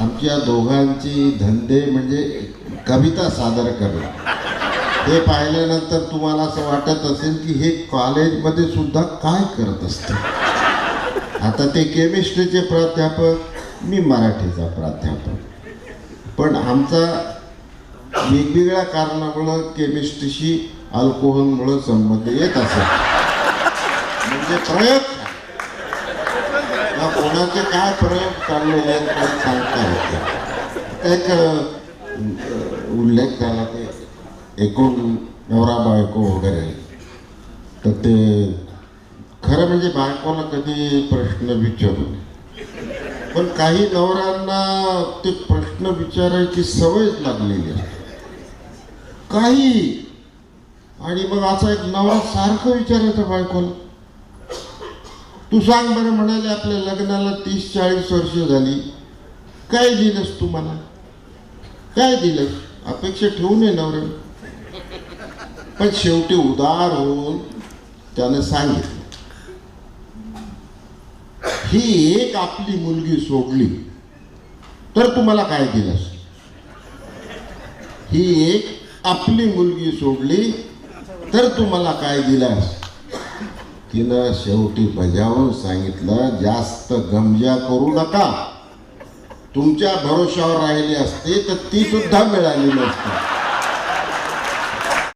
आमच्या दोघांची धंदे म्हणजे कविता सादर करणं. हे पाहिल्यानंतर तुम्हाला असं वाटत असेल की हे कॉलेजमध्ये सुद्धा काय करत असते? आता ते केमिस्ट्रीचे प्राध्यापक मी मराठीचा प्राध्यापक. पण आमचा वेगवेगळ्या कारणामुळं केमिस्ट्रीशी अल्कोहोलमुळं संबंध येत असेल. म्हणजे प्रयोग या काय प्रयोग चाललेले आहेत काही सांगता येत एक उल्लेख झाला ते एकूण नवरा बायको वगैरे. तर ते खरं म्हणजे बायकोला कधी प्रश्न विचारू पण काही नवऱ्यांना ते प्रश्न विचारायची सवयच लागलेली असते. काही. आणि मग असा एक नवरा सारखं विचारायचं बायकोला तू सांग बरं म्हणाले आपल्या लग्नाला तीस चाळीस वर्ष झाली. काय दिलंस तू मला? काय दिलंस? अपेक्षा ठेवू नये नवऱ्याने पण शेवटी उदार होऊन त्यानं सांगितलं. ही एक आपली मुलगी सोडली तर तुम्हाला काय दिलंस? ही एक आपली मुलगी सोडली तर तुम्हाला काय दिलास? तिनं शेवटी बजावून सांगितलं जास्त गमजा करू नका. तुमच्या भरोशावर राहिली असते तर ती सुद्धा मिळाली नसती.